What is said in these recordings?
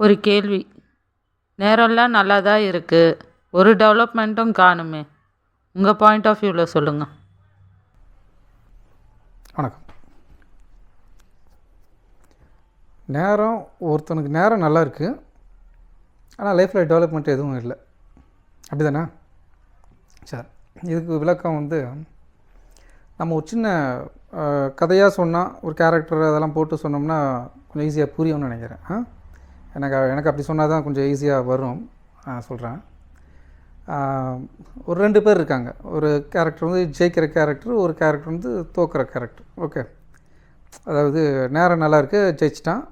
ஒரு கேள்வி. நேரம்லாம் நல்லா தான் இருக்குது ஒரு டெவலப்மெண்ட்டும் காணுமே. உங்கள் பாயிண்ட் ஆஃப் வியூவில் சொல்லுங்கள் வணக்கம். நேரம் ஒருத்தனுக்கு நேரம் நல்லா இருக்குது ஆனால் லைஃப்பில் டெவலப்மெண்ட் எதுவும் இல்லை. அப்படி தானே சரி. இதுக்கு விளக்கம் வந்து நம்ம ஒரு சின்ன கதையாக சொன்னால் ஒரு கேரக்டர் அதெல்லாம் போட்டு சொன்னோம்னா கொஞ்சம் ஈஸியாக புரியும்னு நினைக்கிறேன். ஆ? எனக்கு எனக்கு அப்படி சொன்னால் தான் கொஞ்சம் ஈஸியாக வரும். சொல்கிறேன் ஒரு ரெண்டு பேர் இருக்காங்க. ஒரு கேரக்டர் வந்து ஜெயிக்கிற கேரக்டர் ஒரு கேரக்டர் வந்து தோக்குற கேரக்டர் ஓகே அதாவது நேரம் நல்லா இருக்குது ஜெயிச்சிட்டான்.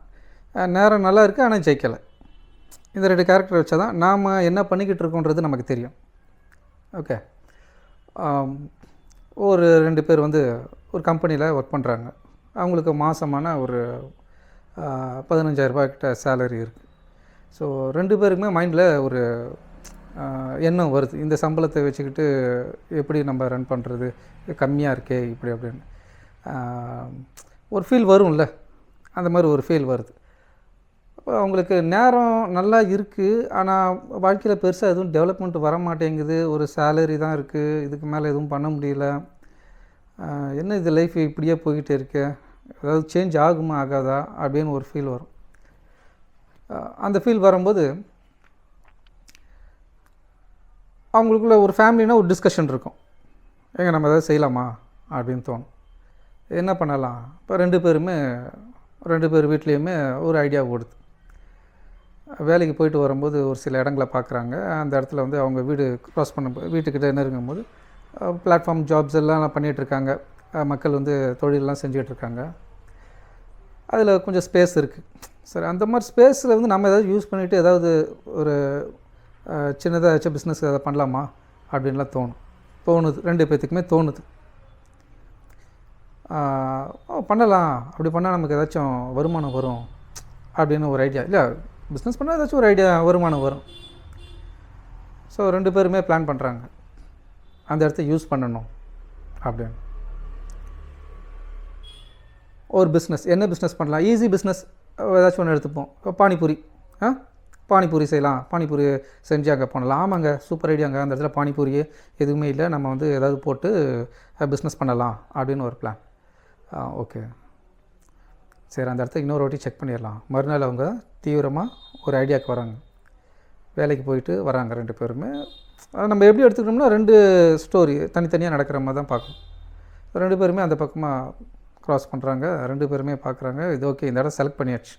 நேரம் நல்லா இருக்குது ஆனால் ஜெயிக்கலை. இந்த ரெண்டு கேரக்டர் வச்சா தான் நாம் என்ன பண்ணிக்கிட்டு இருக்கோன்றது நமக்கு தெரியும். ஓகே ஒரு ரெண்டு பேர் வந்து ஒரு கம்பெனியில் ஒர்க் பண்ணுறாங்க அவங்களுக்கு மாதமான ஒரு பதினஞ்சாயிரரூபா கிட்ட சேலரி இருக்குது ஸோ ரெண்டு பேருக்குமே மைண்டில் ஒரு எண்ணம் வருது. இந்த சம்பளத்தை வச்சுக்கிட்டு எப்படி நம்ம ரன் பண்ணுறது கம்மியாக இருக்கே இப்படி அப்படின்னு. ஒரு ஃபீல் வரும்ல. அந்த மாதிரி ஒரு ஃபீல் வருது. அப்போ அவங்களுக்கு நேரம் நல்லா இருக்குது ஆனால் வாழ்க்கையில் பெருசாக எதுவும் டெவலப்மெண்ட் வர மாட்டேங்குது ஒரு சேலரி தான் இருக்குது இதுக்கு மேலே எதுவும் பண்ண முடியல. என்ன இது லைஃப் இப்படியே போய்கிட்டே இருக்கேன் ஏதாவது சேஞ்ச் ஆகுமா ஆகாதா அப்படின்னு ஒரு ஃபீல் வரும். அந்த ஃபீல் வரும்போது அவங்களுக்குள்ள ஒரு ஃபேமிலினா ஒரு டிஸ்கஷன் இருக்கும். ஏங்க நம்ம எதாவது செய்யலாமா அப்படின்னு தோணும். என்ன பண்ணலாம்? இப்போ ரெண்டு பேருமே ரெண்டு பேர் வீட்லேயுமே ஒரு ஐடியா ஓடுது. வேலைக்கு போயிட்டு வரும்போது ஒரு சில இடங்களை பார்க்குறாங்க அந்த இடத்துல வந்து அவங்க வீடு க்ராஸ் பண்ண வீட்டுக்கிட்ட நெருங்கும் போது பிளாட்ஃபார்ம் ஜாப்ஸ் எல்லாம் பண்ணிகிட்ருக்காங்க மக்கள் வந்து தொழிலெலாம் செஞ்சுக்கிட்டு இருக்காங்க அதில் கொஞ்சம் ஸ்பேஸ் இருக்குது சரி அந்த மாதிரி ஸ்பேஸில் வந்து நம்ம ஏதாவது யூஸ் பண்ணிவிட்டு ஏதாவது ஒரு சின்னதாக ஏதாச்சும் பிஸ்னஸ் எதாவது பண்ணலாமா? அப்படின்லாம் தோணும். தோணுது. ரெண்டு பேர்த்துக்குமே தோணுது. ஓ, பண்ணலாம். அப்படி பண்ணால் நமக்கு ஏதாச்சும் வருமானம் வரும் அப்படின்னு ஒரு ஐடியா இல்லை பிஸ்னஸ் பண்ணால் ஏதாச்சும் ஒரு ஐடியா வருமானம் வரும். ஸோ ரெண்டு பேருமே பிளான் பண்ணுறாங்க அந்த இடத்த யூஸ் பண்ணணும் அப்படின்னு. ஒரு பிஸ்னஸ் என்ன பிஸ்னஸ் பண்ணலாம்? ஈஸி பிஸ்னஸ் ஏதாச்சும் ஒன்று எடுத்துப்போம். பானிபூரி. ஆ? பானிபூரி செய்யலாம். பானிபூரி செஞ்சு அங்கே பண்ணலாம். ஆமாங்க சூப்பர் ஐடியாங்க அந்த இடத்துல பானிபூரி எதுவுமே இல்லை. நம்ம வந்து ஏதாவது போட்டு பிஸ்னஸ் பண்ணலாம் அப்படின்னு ஒரு பிளான் ஓகே சரி அந்த இடத்த இன்னொரு வாட்டி செக் பண்ணிடலாம். மறுநாள் அவங்க தீவிரமாக ஒரு ஐடியாவுக்கு வராங்க. வேலைக்கு போயிட்டு வராங்க ரெண்டு பேருமே. நம்ம எப்படி எடுத்துக்கிட்டோம்னா ரெண்டு ஸ்டோரி தனித்தனியாக நடக்கிற மாதிரி தான் பார்க்கணும். ரெண்டு பேருமே அந்த பக்கமாக க்ராஸ் பண்ணுறாங்க ரெண்டு பேருமே பார்க்குறாங்க இது ஓகே இந்த இடம் செலக்ட் பண்ணியாச்சு.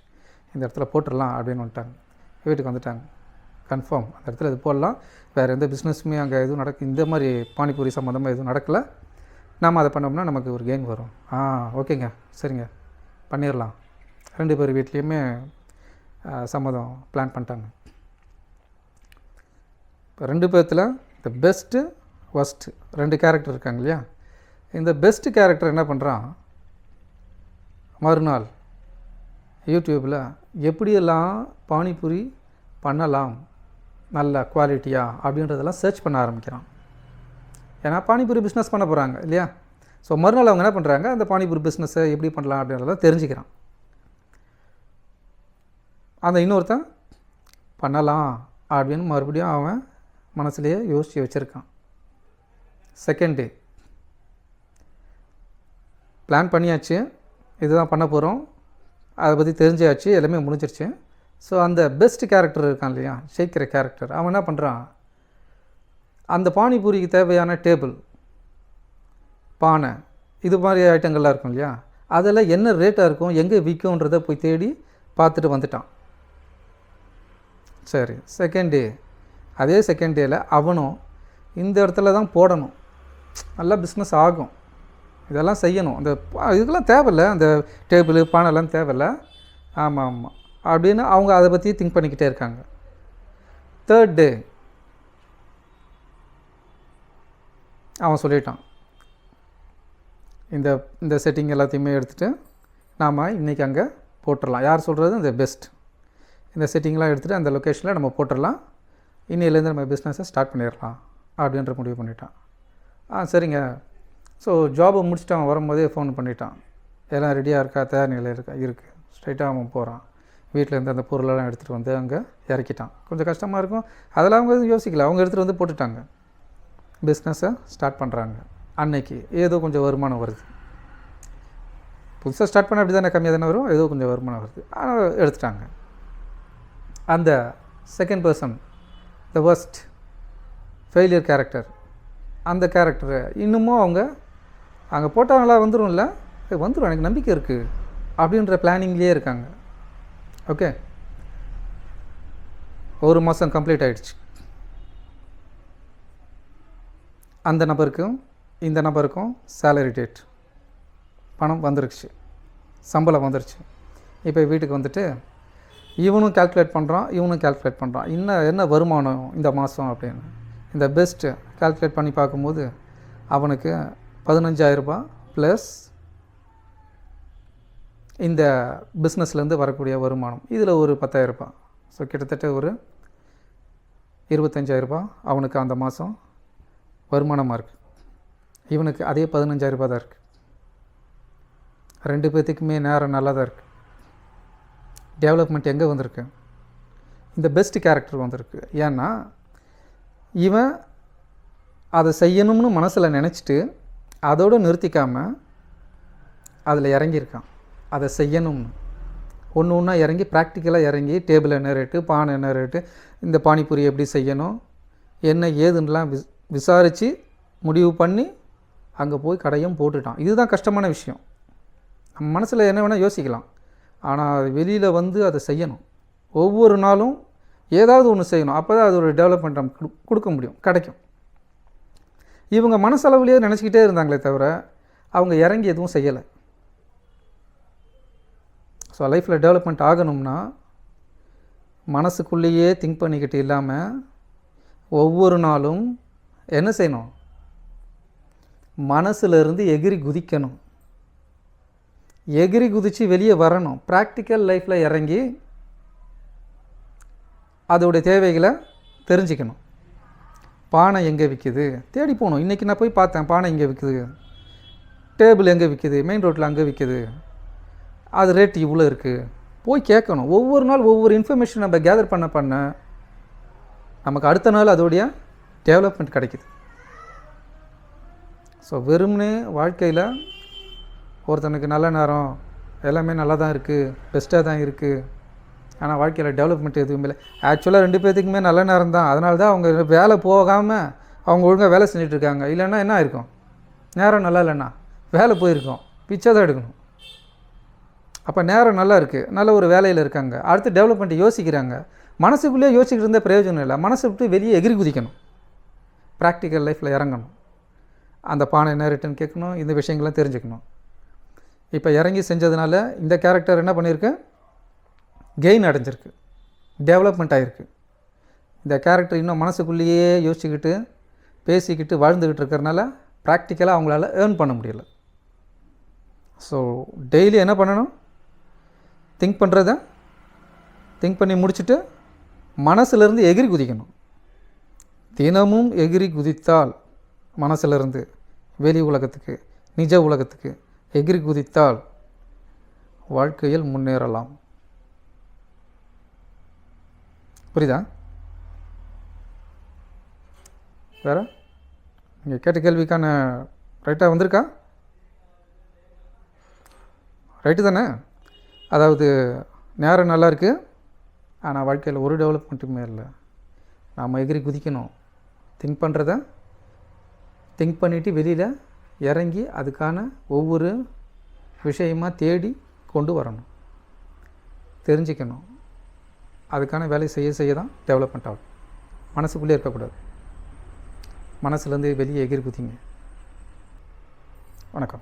இந்த இடத்துல போட்டுடலாம் அப்படின்னு வந்துட்டாங்க. வீட்டுக்கு வந்துட்டாங்க. கன்ஃபார்ம் அந்த இடத்துல இது போடலாம். வேறு எந்த பிஸ்னஸுமே அங்கே எதுவும் நடக்கு இந்த மாதிரி பானிபூரி சம்மந்தமாக எதுவும் நடக்கலை. நாம் அதை பண்ணோம்னா நமக்கு ஒரு கெயின் வரும். ஆ ஓகேங்க சரிங்க. பண்ணிடலாம். ரெண்டு பேர் வீட்லேயுமே சம்மதம் பிளான் பண்ணிட்டாங்க. இப்போ ரெண்டு பேர்த்தில் இந்த பெஸ்ட்டு ஒஸ்ட்டு ரெண்டு கேரக்டர் இருக்காங்க இல்லையா? இந்த பெஸ்ட்டு கேரக்டர் என்ன பண்ணுறான் மறுநாள் யூடியூப்பில் எப்படியெல்லாம் பானிபூரி பண்ணலாம் நல்ல குவாலிட்டியாக அப்படின்றதெல்லாம் சர்ச் பண்ண ஆரம்பிக்கிறான். ஏன்னா பானிபூரி பிஸ்னஸ் பண்ண போகிறாங்க இல்லையா? ஸோ மறுநாள் அவங்க என்ன பண்ணுறாங்க அந்த பானிபூரி பிஸ்னஸை எப்படி பண்ணலாம் அப்படின்றத தெரிஞ்சுக்கிறான். அந்த இன்னொருத்தன் பண்ணலாம் அப்படின்னு மறுபடியும் அவன் மனசுலேயே யோசித்து வச்சுருக்கான். செகண்ட் டே பிளான் பண்ணியாச்சு. இதுதான் பண்ண போகிறோம் அதை பற்றி தெரிஞ்சாச்சு எல்லாமே முடிஞ்சிருச்சு. ஸோ அந்த பெஸ்ட் கேரக்டர் இருக்கான் இல்லையா? ஜெயிக்கிற கேரக்டர் அவன் என்ன பண்ணுறான் அந்த பானிபூரிக்கு தேவையான டேபிள் பானை இது மாதிரி ஐட்டங்கள்லாம் இருக்கும் இல்லையா? அதில் என்ன ரேட்டாக இருக்கும் எங்கே விற்கும்ன்றத போய் தேடி பார்த்துட்டு வந்துட்டான். சரி செகண்ட் டே அதே செகண்ட் டேயில் அவனும் இந்த இடத்துல தான் போடணும். நல்லா பிஸ்னஸ் ஆகும். இதெல்லாம் செய்யணும். அந்த இதுக்கெல்லாம் தேவையில்ல. அந்த டேபிள் பானைலாம் தேவையில்ல. ஆமாம் ஆமாம் அப்படின்னு அவங்க அதை பற்றி திங்க் பண்ணிக்கிட்டே இருக்காங்க. தேர்ட் டே அவன் சொல்லிட்டான். இந்த இந்த செட்டிங் எல்லாத்தையுமே எடுத்துகிட்டு நாம் இன்றைக்கி அங்கே போட்டுடலாம் யார் சொல்கிறது இந்த பெஸ்ட் இந்த செட்டிங்லாம் எடுத்துகிட்டு அந்த லொக்கேஷனில் நம்ம போட்டுடலாம் இன்னிலேருந்து நம்ம பிஸ்னஸை ஸ்டார்ட் பண்ணிடலாம். அப்படின்ற முடிவு பண்ணிட்டான். ஆ சரிங்க. ஸோ ஜாபை முடிச்சுட்டு அவன் வரும்போதே ஃபோன் பண்ணிட்டான். எல்லாம் ரெடியாக இருக்கா? தயார் நிலையில் இருக்கா? இருக்குது ஸ்ட்ரைட்டாக அவன் போகிறான் வீட்டிலேருந்து அந்த பொருளெல்லாம் எடுத்துகிட்டு வந்து அங்கே இறக்கிட்டான். கொஞ்சம் கஷ்டமாக இருக்கும். அதெல்லாம் அவங்க எதுவும் யோசிக்கல. அவங்க எடுத்துகிட்டு வந்து போட்டுட்டாங்க. பிஸ்னஸை ஸ்டார்ட் பண்ணுறாங்க அன்னைக்கு ஏதோ கொஞ்சம் வருமானம் வருது. புதுசாக ஸ்டார்ட் பண்ண அப்படி தானே கம்மியாக தானே வரும். ஏதோ கொஞ்சம் வருமானம் வருது. ஆனால் எடுத்துட்டாங்க. அந்த second person the worst failure character அந்த கேரக்டரை இன்னமும் அவங்க அங்கே போட்டால் நல்லா வந்துடும்ல வந்துடும் எனக்கு நம்பிக்கை இருக்குது அப்படின்ற பிளானிங்லேயே இருக்காங்க. ஓகே ஒரு மாதம் கம்ப்ளீட் ஆகிடுச்சு அந்த நபருக்கும் இந்த நபருக்கும் சேலரி டேட் பணம் வந்துருச்சு. சம்பளம் வந்துருச்சு. இப்போ வீட்டுக்கு வந்துட்டு இவனும் கால்குலேட் பண்ணுறான் இவனும் கால்குலேட் பண்ணுறான் இன்னும் என்ன வருமானம் இந்த மாதம் அப்படின்னு. இந்த பெஸ்ட்டு கால்குலேட் பண்ணி பார்க்கும்போது அவனுக்கு பதினஞ்சாயிரரூபா ப்ளஸ் இந்த பிஸ்னஸ்லேருந்து வரக்கூடிய வருமானம். இதில் ஒரு பத்தாயிரரூபா. ஸோ கிட்டத்தட்ட ஒரு இருபத்தஞ்சாயிரரூபா அவனுக்கு அந்த மாதம் வருமானமாக இருக்குது இவனுக்கு அதே பதினஞ்சாயிரரூபா தான் இருக்குது ரெண்டு பேர்த்துக்குமே நேரம் நல்லா தான் இருக்குது டெவலப்மெண்ட் எங்கே வந்திருக்கு? இந்த பெஸ்ட் கேரக்டர் வந்திருக்கு. ஏன்னா இவன் அதை செய்யணும்னு மனசில் நினச்சிட்டு அதோடு நிறுத்திக்காமல் அதில் இறங்கியிருக்கான். அதை செய்யணும்னு. ஒன்று ஒன்றா இறங்கி ப்ராக்டிக்கலாக இறங்கி டேபிள் என்ன ரேட்டு பானை என்ன ரேட்டு இந்த பானிபூரி எப்படி செய்யணும் என்ன ஏதுன்னெலாம் விஸ் விசாரித்து முடிவு பண்ணி அங்கே போய் கடையும் போட்டுட்டான். இதுதான் கஷ்டமான விஷயம். நம்ம மனசில் என்ன வேணால் யோசிக்கலாம். ஆனால் வெளியில் வந்து அதை செய்யணும். ஒவ்வொரு நாளும் ஏதாவது ஒன்று செய்யணும். அப்போ தான் அது ஒரு டெவலப்மெண்ட் நமக்கு கொடுக்க முடியும். கிடைக்கும். இவங்க மனசளவுலேயே நினச்சிக்கிட்டே இருந்தாங்களே தவிர அவங்க இறங்கி எதுவும் செய்யலை. ஸோ லைஃப்பில் டெவலப்மெண்ட் ஆகணும்னா மனசுக்குள்ளேயே திங்க் பண்ணிக்கிட்டு இல்லாமல் ஒவ்வொரு நாளும் என்ன செய்யணும்? மனசுலேருந்து எகிரி குதிக்கணும். எகிரி குதித்து வெளியே வரணும். ப்ராக்டிக்கல் லைஃப்பில் இறங்கி அதோடைய தேவைகளை தெரிஞ்சுக்கணும். பானை எங்கே விற்கிது? தேடி போகணும். இன்றைக்கி நான் போய் பார்த்தேன் பானை எங்கே விற்கிது? டேபிள் எங்கே விற்கிது? மெயின் ரோட்டில் அங்கே விற்கிது. அது ரேட் இவ்வளோ இருக்குது போய் கேட்கணும். ஒவ்வொரு நாள் ஒவ்வொரு இன்ஃபர்மேஷன் நம்ம கேதர் பண்ண பண்ண நமக்கு அடுத்த நாள் அதோடைய டெவலப்மெண்ட் கிடைக்குது. ஸோ வெறும்னே வாழ்க்கையில் ஒருத்தனுக்கு நல்ல நேரம் எல்லாமே நல்லா தான் இருக்குது பெஸ்ட்டாக தான் இருக்குது ஆனால் வாழ்க்கையில் டெவலப்மெண்ட் எதுவுமே இல்லை. ஆக்சுவலாக ரெண்டு பேர்த்துக்குமே நல்ல நேரம் தான். அதனால தான் அவங்க வேலை போகாமல் அவங்க ஒழுங்காக வேலை செஞ்சிட்ருக்காங்க இல்லைன்னா என்ன இருக்கும் நேரம் நல்லா இல்லைண்ணா வேலை போயிருக்கோம். பிச்சை தான் எடுக்கணும். அப்போ நேரம் நல்லா இருக்குது நல்ல ஒரு வேலையில் இருக்காங்க. அடுத்து டெவலப்மெண்ட் யோசிக்கிறாங்க. மனசுக்குள்ளேயே யோசிக்கிட்டு இருந்த பிரயோஜனம் இல்லை. மனசை விட்டு வெளியே எகிரி குதிக்கணும். ப்ராக்டிக்கல் லைஃப்பில் இறங்கணும். அந்த பானை என்ன ரிட்டர்ன் கேட்கணும்? இந்த விஷயங்கள்லாம் தெரிஞ்சுக்கணும். இப்போ இறங்கி செஞ்சதுனால இந்த கேரக்டர் என்ன பண்ணியிருக்கேன் கெயின் அடைஞ்சிருக்கு டெவலப்மெண்ட் ஆகிருக்கு இந்த கேரக்டர் இன்னும் மனசுக்குள்ளேயே யோசிச்சுக்கிட்டு பேசிக்கிட்டு வாழ்ந்துக்கிட்டு இருக்கிறனால ப்ராக்டிக்கலாக அவங்களால ஏர்ன் பண்ண முடியல. ஸோ டெய்லி என்ன பண்ணணும்? திங்க் பண்ணுறத திங்க் பண்ணி முடிச்சுட்டு மனசுலேருந்து எகிரி குதிக்கணும். தினமும் எகிரி குதித்தால் மனசுலேருந்து வெளி உலகத்துக்கு நிஜ உலகத்துக்கு எகிரி குதித்தால் வாழ்க்கையில் முன்னேறலாம். புரியுதா? வேறு? நீங்கள் கேட்ட கேள்விக்கான ரைட்டாக வந்திருக்கா? ரைட்டு தானே? அதாவது நேரம் நல்லா இருக்குது ஆனால் வாழ்க்கையில் ஒரு டெவலப்மெண்ட்டுமே இல்லை. நாம் எகிரி குதிக்கணும். திங்க் பண்ணுறத திங்க் பண்ணிவிட்டு வெளியில் இறங்கி அதுக்கான ஒவ்வொரு விஷயமாக தேடி கொண்டு வரணும். தெரிஞ்சுக்கணும். அதுக்கான வேலையை செய்ய செய்ய தான் டெவலப்மெண்ட் ஆகும். மனசுக்குள்ளே இருக்கக்கூடாது. மனசுலேருந்து வெளியே எகிர் குதிங்க. வணக்கம்.